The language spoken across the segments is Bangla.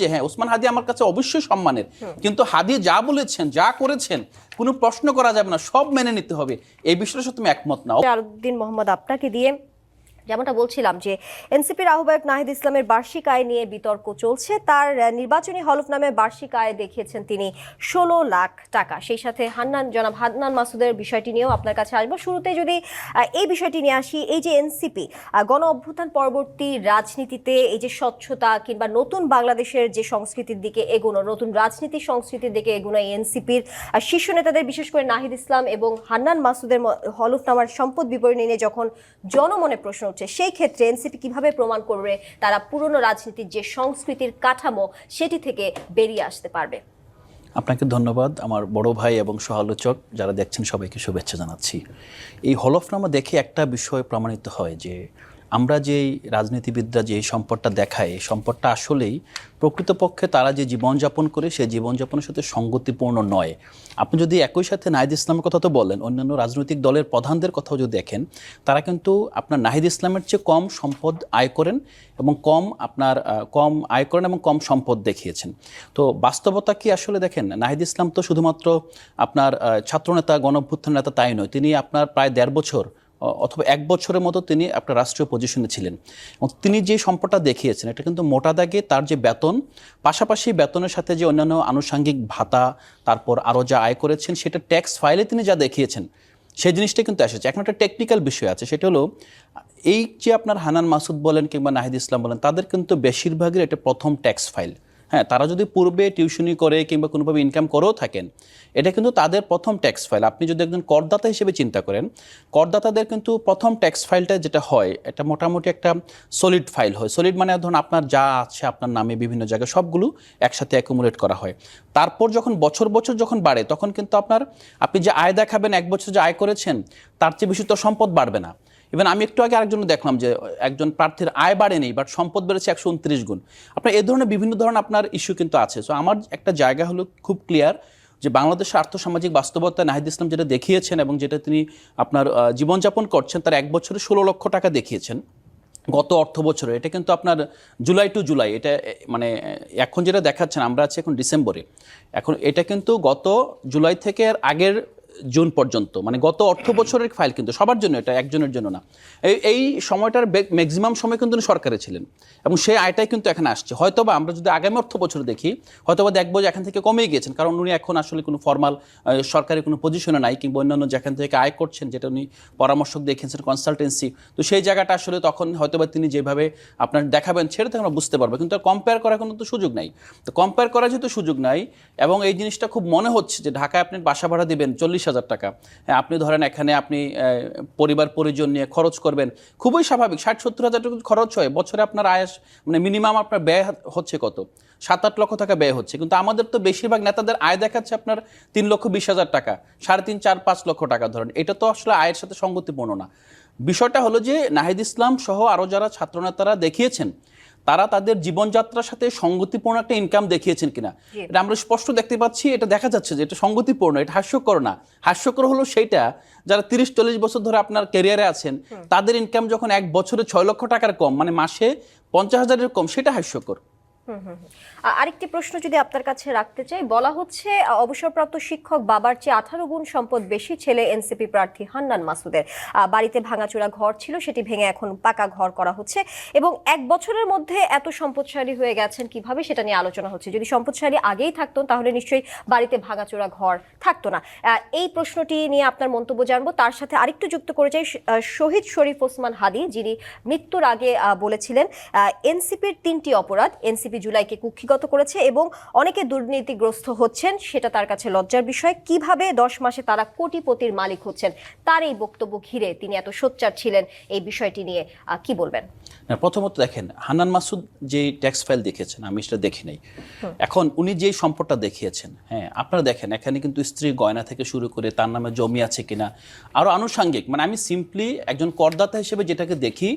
যে হ্যাঁ ওসমান হাদি আমার কাছে অবশ্যই সম্মানের। কিন্তু হাদি যা বলেছেন যা করেছেন কোনো প্রশ্ন করা যাবে না সব মেনে নিতে হবে। এই বিষয়ের সাথে তুমি একমত না দিন মোহাম্মদ আপনাকে দিয়ে যেমনটা বলছিলাম যে এনসিপির আহ্বায়ক নাহিদ ইসলামের বার্ষিক আয় নিয়ে বিতর্ক চলছে। তার নির্বাচনী হলফনামে বার্ষিক আয় দেখিয়েছেন তিনি ষোলো লাখ টাকা। সেই সাথে হান্নান, জনাব হান্নান মাসুদের বিষয়টি নিয়েও আপনার কাছে আসব। শুরুতে যদি এই বিষয়টি নিয়ে আসি, এই যে এনসিপি গণ অভ্যুত্থান পরবর্তী রাজনীতিতে এই যে স্বচ্ছতা কিংবা নতুন বাংলাদেশের যে সংস্কৃতির দিকে এগোনো, নতুন রাজনীতি সংস্কৃতির দিকে এগোনো এনসিপির শীর্ষ নেতাদের বিশেষ করে নাহিদ ইসলাম এবং হান্নান মাসুদের হলফনামার সম্পদ বিবরণী নিয়ে যখন জনমনে প্রশ্ন উঠছে সেই ক্ষেত্রে এনসিপি কীভাবে প্রমাণ করবে তারা পুরনো রাজনীতির যে সংস্কৃতির কাঠামো সেটি থেকে বেরিয়ে আসতে পারবে? আপনাকে ধন্যবাদ। আমার বড় ভাই এবং সহালোচক যারা দেখছেন সবাইকে শুভেচ্ছা জানাচ্ছি। এই হলফনামা দেখে একটা বিষয় প্রমাণিত হয় যে আমরা যে রাজনীতিবিদরা যে সম্পদটা দেখায়, এই সম্পদটা আসলেই প্রকৃতপক্ষে তারা যে জীবনযাপন করে সেই জীবনযাপনের সাথে সঙ্গতিপূর্ণ নয়। আপনি যদি একই সাথে নাহিদ ইসলামের কথা তো বলেন, অন্যান্য রাজনৈতিক দলের প্রধানদের কথাও যদি দেখেন, তারা কিন্তু আপনার নাহিদ ইসলামের চেয়ে কম সম্পদ আয় করেন এবং কম আপনার কম আয় করেন এবং কম সম্পদ দেখিয়েছেন। তো বাস্তবতা কি আসলে দেখেন? নাহিদ ইসলাম তো শুধুমাত্র আপনার ছাত্রনেতা গণভ্যুত্থান নেতা তাই নয়, তিনি আপনার প্রায় দেড় বছর অথবা এক বছরের মতো তিনি আপনার রাষ্ট্রীয় পজিশনে ছিলেন। এবং তিনি যে সম্পদটা দেখিয়েছেন, এটা কিন্তু মোটা দাগে তার যে বেতন, পাশাপাশি বেতনের সাথে যে অন্যান্য আনুষঙ্গিক ভাতা, তারপর আরও যা আয় করেছেন, সেটা ট্যাক্স ফাইলে তিনি যা দেখিয়েছেন, সেই জিনিসটা কিন্তু এসেছে। এখন একটা টেকনিক্যাল বিষয় আছে, সেটা হলো, এই যে আপনার হানান মাসুদ বলেন কিংবা নাহিদ ইসলাম বলেন, তাদের কিন্তু বেশিরভাগের এটা প্রথম ট্যাক্স ফাইল হ্যাঁ তারা যদি পূর্বে টিউশনি করে কিংবা কোনোভাবে ইনকাম করেও থাকেন, এটা কিন্তু তাদের প্রথম ট্যাক্স ফাইল আপনি যদি একজন করদাতা হিসেবে চিন্তা করেন, করদাতাদের কিন্তু প্রথম ট্যাক্স ফাইলটা যেটা হয়, এটা মোটামুটি একটা সলিড ফাইল হয়। সলিড মানে ধরুন আপনার যা আছে, আপনার নামে বিভিন্ন জায়গায় সবগুলো একসাথে অ্যাকুমুলেট করা হয়। তারপর যখন বছর বছর যখন বাড়ে, তখন কিন্তু আপনার, আপনি যে আয় দেখাবেন, এক বছর যে আয় করেছেন, তার চেয়ে বেশি তো সম্পদ বাড়বে না। ইভেন আমি একটু আগে আরেকজন দেখলাম যে, একজন প্রার্থীর আয় বাড়েনি বাট সম্পদ বেড়েছে একশো উনত্রিশ গুণ। আপনার এ ধরনের বিভিন্ন ধরনের আপনার ইস্যু কিন্তু আছে। সো আমার একটা জায়গা হলো খুব ক্লিয়ার যে, বাংলাদেশের আর্থসামাজিক বাস্তবতা নাহিদ ইসলাম যেটা দেখিয়েছেন এবং যেটা তিনি আপনার জীবনযাপন করছেন, তার এক বছরে ষোলো লক্ষ টাকা দেখিয়েছেন গত অর্থ বছরে। এটা কিন্তু আপনার জুলাই টু জুলাই, এটা মানে এখন যেটা দেখাচ্ছেন, আমরা আছি এখন ডিসেম্বরে। এখন এটা কিন্তু গত জুলাই থেকে আগের জুন পর্যন্ত মানে গত অর্থ বছরের ফাইল কিন্তু সবার জন্য এটা, একজনের জন্য না। এই এই সময়টার ম্যাক্সিমাম সময় কিন্তু সরকারে ছিলেন এবং সেই আয়টাই কিন্তু এখানে আসছে। হয়তোবা আমরা যদি আগামী অর্থ বছর দেখি, হয়তোবা দেখব যে এখান থেকে কমে গিয়েছেন, কারণ উনি এখন আসলে কোনো ফর্মাল সরকারি কোনো পজিশনে নাই কিংবা অন্যান্য যেখান থেকে আয় করছেন, যেটা উনি পরামর্শক দেখিয়েছেন কনসালটেন্সি তো সেই জায়গাটা আসলে তখন হয়তোবা তিনি যেভাবে আপনার দেখাবেন, সেটা থেকে আমরা বুঝতে পারব, কিন্তু কম্পেয়ার করার কোনো তো সুযোগ নাই। তো কম্পেয়ার করার যেহেতু সুযোগ নাই এবং এই জিনিসটা খুব মনে হচ্ছে যে ঢাকায় আপনি বাসা ভাড়া দেবেন চল্লিশ হাজার টাকা। হ্যাঁ, আপনি ধরেন এখানে আপনি পরিবার পরিজন নিয়ে খরচ করবেন খুবই স্বাভাবিক। ষাট সত্তর হাজার টাকা খরচ হয় বছরে আপনার আয়াস মানে মিনিমাম আপনার ব্যয় হচ্ছে কত? সাত আট লক্ষ টাকা ব্যয় হচ্ছে। কিন্তু আমাদের তো বেশিরভাগ নেতাদের আয় দেখাচ্ছে আপনার তিন লক্ষ বিশ হাজার টাকা সাড়ে তিন চার পাঁচ লক্ষ টাকা ধরেন। এটা তো আসলে আয়ের সাথে সঙ্গতিপূর্ণ না। বিষয়টা হলো যে নাহিদ ইসলাম সহ আরও যারা ছাত্রনেতারা দেখিয়েছেন তারা তাদের জীবনযাত্রার সাথে সঙ্গতিপূর্ণ একটা ইনকাম দেখিয়েছেন কিনা? এটা আমরা স্পষ্ট দেখতে পাচ্ছি এটা দেখা যাচ্ছে যে এটা সঙ্গতিপূর্ণ এটা হাস্যকর না। হাস্যকর হলো সেইটা যারা তিরিশ চল্লিশ বছর ধরে আপনার ক্যারিয়ারে আছেন তাদের ইনকাম যখন এক বছরে ছয় লক্ষ টাকার কম মানে মাসে পঞ্চাশ হাজারের কম সেটা হাস্যকর। আরেকটি প্রশ্ন যদি আপনার কাছে রাখতে চাই, বলা হচ্ছে অবসরপ্রাপ্ত শিক্ষক বাবার চেয়ে আঠারো গুণ সম্পদ বেশি ছেলে এনসিপি প্রার্থী হান্নান মাসুদের। বাড়িতে ভাঙাচোরা ঘর ছিল, সেটি ভেঙে এখন পাকা ঘর করা হচ্ছে এবং এক বছরের মধ্যে এত সম্পদশালী হয়ে গেছেন কীভাবে সেটা নিয়ে আলোচনা হচ্ছে। যদি সম্পদশালী আগেই থাকতো তাহলে নিশ্চয়ই বাড়িতে ভাঙাচোরা ঘর থাকতো না। এই প্রশ্নটি নিয়ে আপনার মন্তব্য জানব। তার সাথে আরেকটু যুক্ত করে চাই শহীদ শরীফ ওসমান হাদি, যিনি মৃত্যুর আগে বলেছিলেন এনসিপির তিনটি অপরাধ, এনসিপি জুলাইকে কুক্ষিগত করেছে এবং অনেকে দুর্নীতিগ্রস্ত হচ্ছেন সেটা তার কাছে লজ্জার বিষয়। কীভাবে দশ মাসে তারা কোটিপতির মালিক হচ্ছেন তার এই বক্তব্য ঘিরে তিনি এত সোচ্চার ছিলেন এই বিষয়টি নিয়ে কি বলবেন? প্রথমত দেখেন হানান মাসুদ যে ট্যাক্স ফাইল দেখেছেন আমি সেটা দেখি নাই। এখন উনি যে সম্পদটা দেখিয়েছেন হ্যাঁ আপনারা দেখেন এখানে কিন্তু স্ত্রী গয়না থেকে শুরু করে তার নামে জমি আছে কিনা। আরও আনুষাঙ্গিক মানে আমি সিম্পলি একজন করদাতা হিসেবে যেটাকে দেখি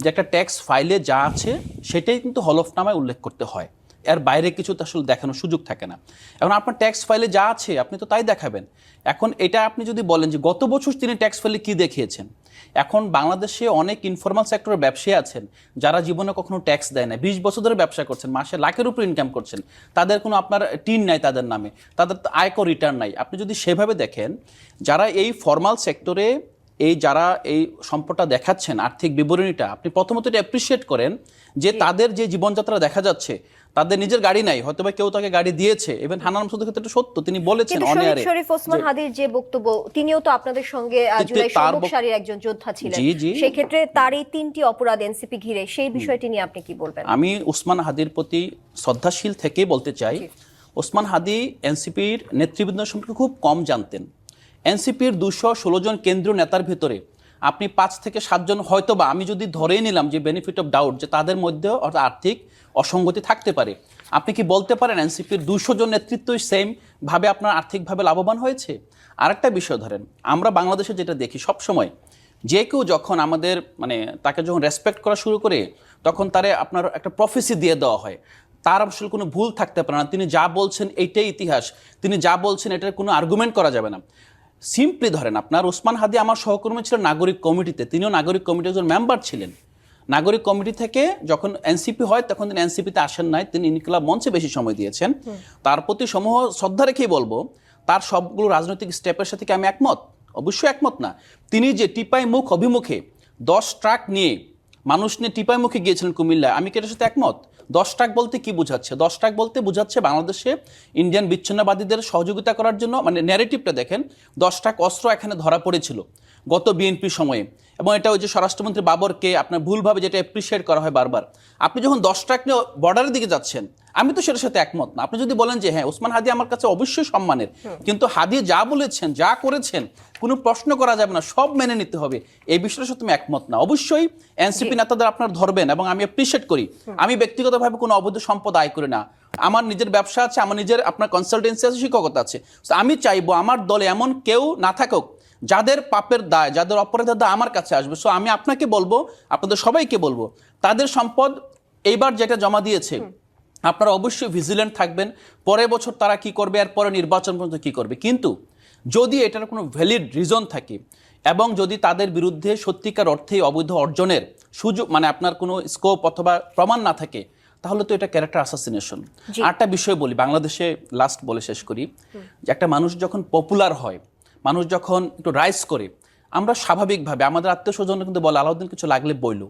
যে একটা ট্যাক্স ফাইলে যা আছে, সেটাই কিন্তু হলফনামায় উল্লেখ করতে হয়। এর বাইরে কিছু তো আসলে দেখানোর সুযোগ থাকে না। এখন আপনার ট্যাক্স ফাইলে যা আছে, আপনি তো তাই দেখাবেন। এখন এটা আপনি যদি বলেন যে গত বছর তিনি ট্যাক্স ফাইলে কী দেখিয়েছেন? এখন বাংলাদেশে অনেক ইনফরমাল সেক্টরের ব্যবসায়ী আছেন, যারা জীবনে কখনো ট্যাক্স দেয় না বিশ বছর ধরে ব্যবসা করছেন, মাসে লাখের উপর ইনকাম করছেন। তাদের কোনো আপনার টিন নাই তাদের নামে। তাদের আয়কর রিটার্ন নাই। আপনি যদি সেভাবে দেখেন, যারা এই ফর্মাল সেক্টরে এই যারা এই সম্পদটা দেখাচ্ছেন আর্থিক বিবরণীটা আপনি প্রথমত এটা অ্যাপ্রিসিয়েট করেন যে তাদের যে জীবনযাত্রা দেখা যাচ্ছে তাদের নিজের গাড়ি নাই হয়তো বা কেউ তাকে গাড়ি দিয়েছে। ইভেন হানান মাসুদের ক্ষেত্রে এটা সত্য তিনি বলেছেন কিন্তু অন শরীফ ওসমান হাদির যে বক্তব্য তিনিও তো আপনাদের সঙ্গে জুলাই সারির একজন যোদ্ধা ছিলেন। সেই ক্ষেত্রে তার এই তিনটি অপরাধ এনসিপি ঘিরে সেই বিষয়টি নিয়ে আপনি কি বলবেন? আমি উসমান হাদির প্রতি শ্রদ্ধাশীল থেকেই বলতে চাই ওসমান হাদি এনসিপির নেতৃবৃন্দ সম্পর্কে খুব কম জানতেন। এনসিপির দুশো ষোলো জন কেন্দ্রীয় নেতার ভিতরে আপনি পাঁচ থেকে সাতজন হয়তো বা আমি যদি ধরেই নিলাম যে বেনিফিট অফ ডাউট যে তাদের মধ্যেও অর্থাৎ আর্থিক অসঙ্গতি থাকতে পারে, আপনি কি বলতে পারেন এনসিপির দুশো জন নেতৃত্বই সেম ভাবে আপনার আর্থিকভাবে লাভবান হয়েছে? আরেকটা বিষয় ধরেন, আমরা বাংলাদেশে যেটা দেখি সব সময় যে কেউ যখন আমাদের মানে তাকে যখন রেসপেক্ট করা শুরু করে, তখন তারে আপনার একটা প্রফেসি দিয়ে দেওয়া হয়। তার আসলে কোনো ভুল থাকতে পারে না। তিনি যা বলছেন এইটাই ইতিহাস। তিনি যা বলছেন এটার কোনো আর্গুমেন্ট করা যাবে না। সিম্পলি ধরেন আপনার ওসমান হাদি আমার সহকর্মী ছিলেন নাগরিক কমিটিতে তিনিও নাগরিক কমিটির একজন মেম্বার ছিলেন। নাগরিক কমিটি থেকে যখন এনসিপি হয় তখন তিনি এনসিপিতে আসেন নাই তিনি ইনকিলাব মঞ্চে বেশি সময় দিয়েছেন। তার প্রতি সমূহ শ্রদ্ধা রেখেই বলব তার সবগুলো রাজনৈতিক স্টেপের সাথে কি আমি একমত? অবশ্যই একমত না। তিনি যে টিপাই মুখ অভিমুখে দশ ট্রাক নিয়ে মানুষ নিয়ে টিপাই মুখে গিয়েছিলেন কুমিল্লায় আমি কি এটার সাথে একমত? দশ টাক বলতে কি বোঝাচ্ছে? দশ ট্রাক বলতে বোঝাচ্ছে বাংলাদেশে ইন্ডিয়ান বিচ্ছিন্নবাদীদের সহযোগিতা করার জন্য মানে ন্যারেটিভটা দেখেন, দশ টাক অস্ত্র এখানে ধরা পড়েছিল গত বিএনপি সময়ে। এবং এটা ওই যে স্বরাষ্ট্রমন্ত্রী বাবরকে আপনার ভুলভাবে যেটা অ্যাপ্রিসিয়েট করা হয় বারবার। আপনি যখন দশ টাক নিয়ে বর্ডারের দিকে যাচ্ছেন আমি তো সেটার সাথে একমত না। আপনি যদি বলেন যে হ্যাঁ ওসমান হাদি আমার কাছে অবশ্যই সম্মানের কিন্তু হাদি যা বলেছেন যা করেছেন কোনো প্রশ্ন করা যাবে না সব মেনে নিতে হবে। এই বিষয়টার সাথে আমি একমত না। অবশ্যই এনসিপি নেতাদের আপনার ধরবেন এবং আমি অ্যাপ্রিসিয়েট করি। আমি ব্যক্তিগতভাবে কোনো অবৈধ সম্পদ আয় করি না। আমার নিজের ব্যবসা আছে আমার নিজের আপনার কনসালটেন্সি আছে শিক্ষকতা আছে। আমি চাইব আমার দলে এমন কেউ না থাকুক যাদের পাপের দায় যাদের অপরাধের দায় আমার কাছে আসবে। সো আমি আপনাকে বলব আপনাদের সবাইকে বলব তাদের সম্পদ এইবার যেটা জমা দিয়েছে আপনারা অবশ্যই ভিজিলেন্ট থাকবেন। পরের বছর তারা কি করবে আর পরে নির্বাচন পর্যন্ত কি করবে। কিন্তু যদি এটার কোনো ভ্যালিড রিজন থাকে এবং যদি তাদের বিরুদ্ধে সত্যিকার অর্থে অবৈধ অর্জনের সুযোগ মানে আপনার কোনো স্কোপ অথবা প্রমাণ না থাকে তাহলে তো এটা ক্যারেক্টার অ্যাসাসিনেশন আরেকটা বিষয় বলি বাংলাদেশে লাস্ট বলে শেষ করি। যে একটা মানুষ যখন পপুলার হয় মানুষ যখন একটু রাইজ করে আমরা স্বাভাবিকভাবে আমাদের আত্মীয় স্বজন কিন্তু বলে আলাউদ্দিন কিছু লাগলে বইলো।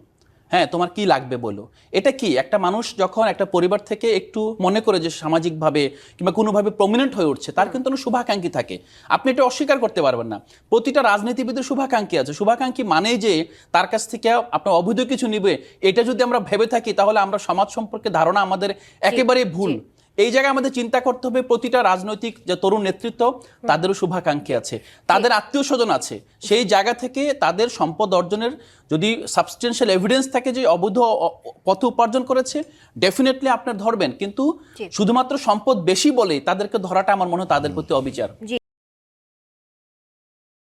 হ্যাঁ তোমার কি লাগবে বলো। এটা কি একটা মানুষ যখন একটা পরিবার থেকে একটু মনে করে যে সামাজিকভাবে কিংবা কোনোভাবে প্রমিনেন্ট হয়ে উঠছে তার কিন্তু শুভাকাঙ্ক্ষী থাকে। আপনি এটা অস্বীকার করতে পারবেন না। প্রতিটা রাজনীতিবিদের শুভাকাঙ্ক্ষী আছে। শুভাকাঙ্ক্ষী মানে যে তার কাছ থেকে আপনার অবৈধ কিছু নিবে। এটা যদি আমরা ভেবে থাকি তাহলে আমরা সমাজ সম্পর্কে ধারণা আমাদের একেবারেই ভুল। এই জায়গায় আমাদের চিন্তা করতে হবে প্রতিটা রাজনৈতিক যে তরুণ নেতৃত্ব তাদেরও শুভাকাঙ্ক্ষী আছে। তাদের আত্মীয় স্বজন আছে। সেই জায়গা থেকে তাদের সম্পদ অর্জনের যদি সাবস্টেন্সিয়াল এভিডেন্স থাকে যে অবৈধ পথে উপার্জন করেছে ডেফিনেটলি আপনার ধরবেন। কিন্তু শুধুমাত্র সম্পদ বেশি বলেই তাদেরকে ধরাটা আমার মনে হয় তাদের প্রতি অবিচার।